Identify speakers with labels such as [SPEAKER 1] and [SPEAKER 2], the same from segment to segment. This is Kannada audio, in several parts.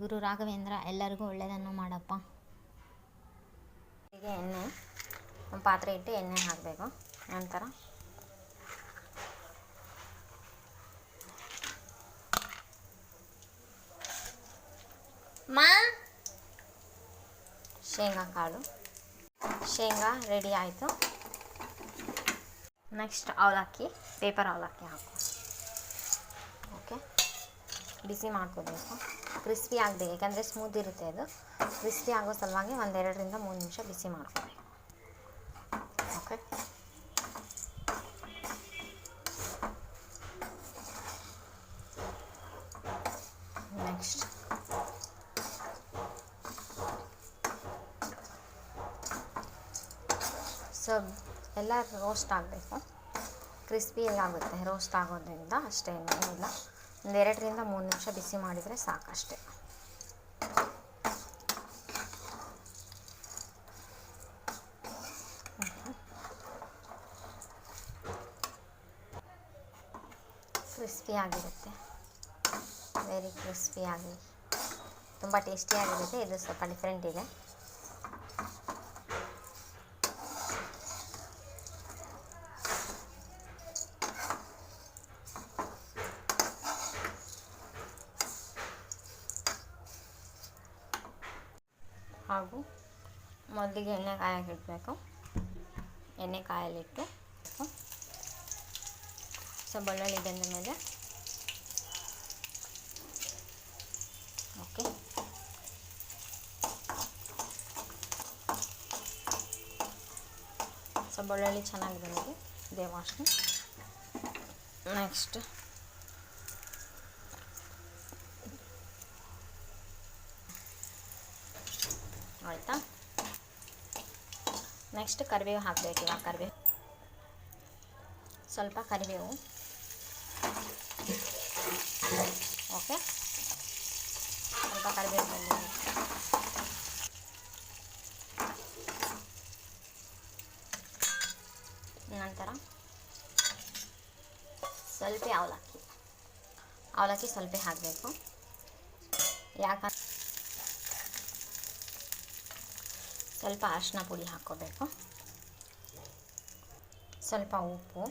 [SPEAKER 1] ಗುರು ರಾಘವೇಂದ್ರ, ಎಲ್ಲರಿಗೂ ಒಳ್ಳೆಯದನ್ನು ಮಾಡಪ್ಪ. ಹೀಗೆ ಎಣ್ಣೆ, ಒಂದು ಪಾತ್ರೆ ಇಟ್ಟು ಎಣ್ಣೆ ಹಾಕಬೇಕು. ನಂತರ ಮಾ, ಶೇಂಗಾ ಕಾಳು. ಶೇಂಗಾ ರೆಡಿ ಆಯಿತು. ನೆಕ್ಸ್ಟ್ ಅವಲಕ್ಕಿ ಪೇಪರ್ ಅವಲಕ್ಕಿ ಹಾಕು ಓಕೆ ಬಿಸಿ ಮಾಡ್ಕೋಬೇಕು. ಕ್ರಿಸ್ಪಿ ಆಗಬೇಕು, ಯಾಕಂದರೆ ಸ್ಮೂತ್ ಇರುತ್ತೆ ಅದು. ಕ್ರಿಸ್ಪಿ ಆಗೋ ಸಲುವಾಗಿ ಒಂದೆರಡರಿಂದ ಮೂರು ನಿಮಿಷ ಬಿಸಿ ಮಾಡ್ಕೊಳ್ಳಿ. ಓಕೆ ನೆಕ್ಸ್ಟ್ ಸೊ ಎಲ್ಲ ರೋಸ್ಟ್ ಆಗಬೇಕು. ಕ್ರಿಸ್ಪಿ ಆಗುತ್ತೆ ರೋಸ್ಟ್ ಆಗೋದ್ರಿಂದ ಅಷ್ಟೇ ಏನಿಲ್ಲ ಒಂದು ಎರಡರಿಂದ ಮೂರು ನಿಮಿಷ ಬಿಸಿ ಮಾಡಿದರೆ ಸಾಕಷ್ಟೇ. ಕ್ರಿಸ್ಪಿ ಆಗಿರುತ್ತೆ. ವೆರಿ ಕ್ರಿಸ್ಪಿ ಆಗಿ. ತುಂಬ ಟೇಸ್ಟಿಯಾಗಿರುತ್ತೆ ಇದು ಸ್ವಲ್ಪ ಡಿಫ್ರೆಂಟ್ ಇದೆ. ಹಾಗೂ ಮೊದಲಿಗೆ ಎಣ್ಣೆ ಕಾಯಕ್ಕೆ ಇಡಬೇಕು ಎಣ್ಣೆ ಕಾಯಲಿಟ್ಟು ಸೊ ಬೆಳ್ಳುಳ್ಳಿ ಬೆಂದ ಮೇಲೆ. ಓಕೆ. ಸೊ ಬೆಳ್ಳುಳ್ಳಿ ಚೆನ್ನಾಗಿ ಬಂದಿದೆ ಇದೇ ವಾಸನೆ ನೆಕ್ಸ್ಟ್ ಆಯಿತಾ? ನೆಕ್ಸ್ಟ್ ಕರಿಬೇವು ಹಾಕಬೇಕು ಇವಾಗ, ಕರಿಬೇವು. ಸ್ವಲ್ಪ ಕರಿಬೇವು. ಓಕೆ ಸ್ವಲ್ಪ ಕರಿಬೇವು ಬಂದಿದೆ ನಂತರ ಸ್ವಲ್ಪ ಅವಲಕ್ಕಿ. ಅವಲಕ್ಕಿ ಸ್ವಲ್ಪ ಹಾಕಬೇಕು. ಯಾಕಂದ್ರೆ ಸ್ವಲ್ಪ ಅರಿಶಿನ ಪುಡಿ ಹಾಕ್ಕೋಬೇಕು. ಸ್ವಲ್ಪ ಉಪ್ಪು.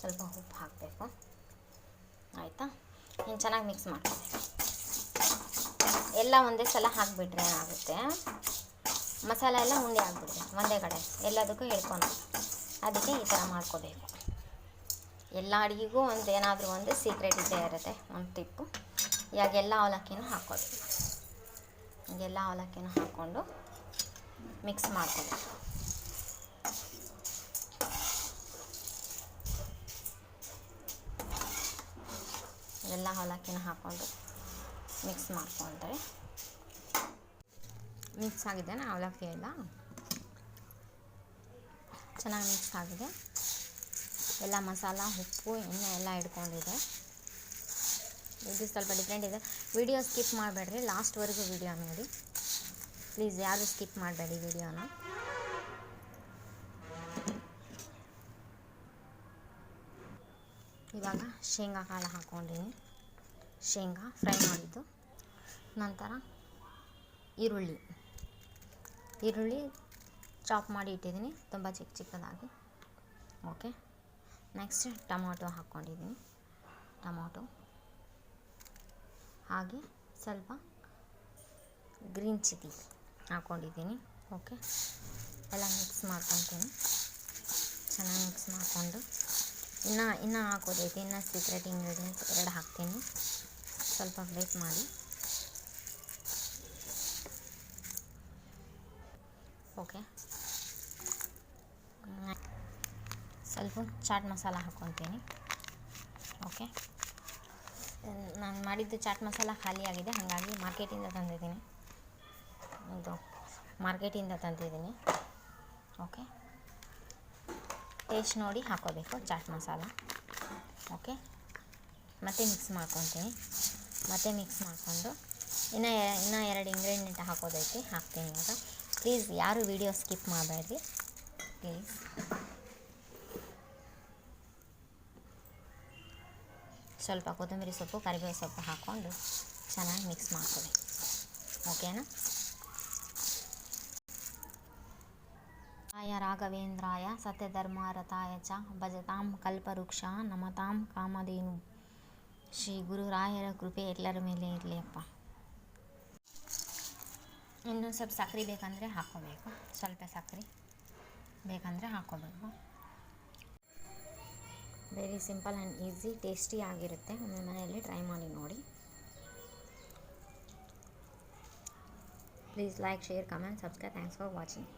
[SPEAKER 1] ಸ್ವಲ್ಪ ಉಪ್ಪು ಹಾಕಬೇಕು. ಆಯಿತಾ? ಇನ್ನು ಚೆನ್ನಾಗಿ ಮಿಕ್ಸ್ ಮಾಡ್ಕೋಬೇಕು ಎಲ್ಲ ಒಂದೇ ಸಲ ಹಾಕಿಬಿಟ್ರೆ ಏನಾಗುತ್ತೆ? ಮಸಾಲೆ ಎಲ್ಲ ಉಂಡೆ ಆಗಿಬಿಡುತ್ತೆ, ಒಂದೇ ಕಡೆ. ಎಲ್ಲದಕ್ಕೂ ಹೇಳ್ಕೊಂಡು ಅದಕ್ಕೆ ಈ ಥರ ಮಾಡ್ಕೋಬೇಕು. ಎಲ್ಲ ಅಡುಗೆಗೂ ಒಂದು ಏನಾದರೂ ಒಂದು ಸೀಕ್ರೆಟ್ ಇದ್ದೇ ಇರುತ್ತೆ, ಒಂದು ಟಿಪ್ಪು ಇವಾಗೆಲ್ಲ ಅವಲಕ್ಕಿನೂ ಹಾಕ್ಕೋಬೇಕು. ಎಲ್ಲ ಅವಲಕ್ಕಿನ ಹಾಕ್ಕೊಂಡು ಮಿಕ್ಸ್ ಮಾಡ್ಕೋಬೇಕು ಎಲ್ಲ ಅವಲಕ್ಕಿನ ಹಾಕ್ಕೊಂಡು ಮಿಕ್ಸ್ ಮಾಡ್ಕೊತಾರೆ ಮಿಕ್ಸ್ ಆಗಿದೆ ಅವಲಕ್ಕಿ ಎಲ್ಲ? ಚೆನ್ನಾಗಿ ಮಿಕ್ಸ್ ಆಗಿದೆ. ಎಲ್ಲ ಮಸಾಲ, ಉಪ್ಪು, ಎಣ್ಣೆ ಎಲ್ಲ ಹಿಡ್ಕೊಂಡಿದೆ ಇದು ಸ್ವಲ್ಪ ಡಿಫ್ರೆಂಟ್ ಇದೆ. ವಿಡಿಯೋ ಸ್ಕಿಪ್ ಮಾಡಬೇಡ್ರಿ ಲಾಸ್ಟ್ವರೆಗೂ ವಿಡಿಯೋ ನೋಡಿ. ಪ್ಲೀಸ್ ಯಾರು ಸ್ಕಿಪ್ ಮಾಡಬೇಡಿ ವಿಡಿಯೋನ ಇವಾಗ ಶೇಂಗಾ ಕಾಳು ಹಾಕ್ಕೊಂಡಿನಿ ಶೇಂಗಾ ಫ್ರೈ ಮಾಡಿದ್ದು. ನಂತರ ಈರುಳ್ಳಿ. ಈರುಳ್ಳಿ ಚಾಪ್ ಮಾಡಿ ಇಟ್ಟಿದ್ದೀನಿ, ತುಂಬ ಚಿಕ್ಕ ಚಿಕ್ಕದಾಗಿ. ಓಕೆ ನೆಕ್ಸ್ಟ್ ಟೊಮೊಟೊ ಹಾಕ್ಕೊಂಡಿದ್ದೀನಿ ಟೊಮೊಟೊ. ಹಾಗೆ ಸ್ವಲ್ಪ ಗ್ರೀನ್ ಚಿಲ್ಲಿ ಹಾಕ್ಕೊಂಡಿದ್ದೀನಿ ಓಕೆ ಎಲ್ಲ ಮಿಕ್ಸ್ ಮಾಡ್ಕೊತೀನಿ. ಚೆನ್ನಾಗಿ ಮಿಕ್ಸ್ ಮಾಡಿಕೊಂಡು ಇನ್ನು, ಇನ್ನೂ ಹಾಕೋದೈತಿ, ಇನ್ನು ಸೀಕ್ರೆಟ್ ಇಂಗ್ರೀಡಿಯೆಂಟ್ಸ್ ಎರಡು ಹಾಕ್ತೀನಿ. ಸ್ವಲ್ಪ ವೇಟ್ ಮಾಡಿ. ಓಕೆ ಸ್ವಲ್ಪ ಚಾಟ್ ಮಸಾಲ ಹಾಕ್ಕೊತೀನಿ ಓಕೆ ನಾನು ಮಾಡಿದ್ದು ಚಾಟ್ ಮಸಾಲ ಆಗಿದೆ, ಹಾಗಾಗಿ ಮಾರ್ಕೆಟಿಂದ ತಂದಿದ್ದೀನಿ. ಇದು ಮಾರ್ಕೆಟಿಂದ ತಂದಿದ್ದೀನಿ. ಓಕೆ? ಟೇಸ್ಟ್ ನೋಡಿ ಹಾಕೋಬೇಕು, ಚಾಟ್ ಮಸಾಲ. ಓಕೆ? ಮತ್ತೆ ಮಿಕ್ಸ್ ಮಾಡ್ಕೊತೀನಿ. ಮತ್ತೆ ಮಿಕ್ಸ್ ಮಾಡಿಕೊಂಡು ಇನ್ನು ಇನ್ನೂ ಎರಡು ಇಂಗ್ರೀಡಿಯೆಂಟ್ ಹಾಕೋದೈತಿ, ಹಾಕ್ತೀನಿ ಇವಾಗ. ಪ್ಲೀಸ್ ಯಾರು ವಿಡಿಯೋ ಸ್ಕಿಪ್ ಮಾಡಬೇಡ್ರಿ ಪ್ಲೀಸ್ ಸ್ವಲ್ಪ ಕೊತ್ತಂಬರಿ ಸೊಪ್ಪು ಕರಿಬೇವು ಸೊಪ್ಪು ಹಾಕ್ಕೊಂಡು ಚೆನ್ನಾಗಿ ಮಿಕ್ಸ್ ಮಾಡ್ಕೊಳ್ಳಿ ಓಕೆನಾ ಆಯ ರಾಘವೇಂದ್ರಾಯ ಸತ್ಯಧರ್ಮಾರತಾಯ ಚ ಭಜತಾಂ ಕಲ್ಪವೃಕ್ಷ ನಮತಾಂ ಕಾಮಧೇನು. ಶ್ರೀ ಗುರುರಾಯರ ಕೃಪೆ ಎಲ್ಲರ ಮೇಲೆ ಇರಲಿ ಅಪ್ಪ. ಇನ್ನೊಂದು ಸ್ವಲ್ಪ ಸಕ್ಕರೆ ಬೇಕಂದರೆ ಹಾಕ್ಕೋಬೇಕು. ಸ್ವಲ್ಪ ಸಕ್ಕರೆ ಬೇಕಂದರೆ ಹಾಕ್ಕೋಬೇಕು. Very simple and easy tasty ಆಗಿರುತ್ತೆ. ಒಮ್ಮೆ ಮನೆಯಲ್ಲಿ ಟ್ರೈ ಮಾಡಿ ನೋಡಿ. Please like share comment subscribe thanks for watching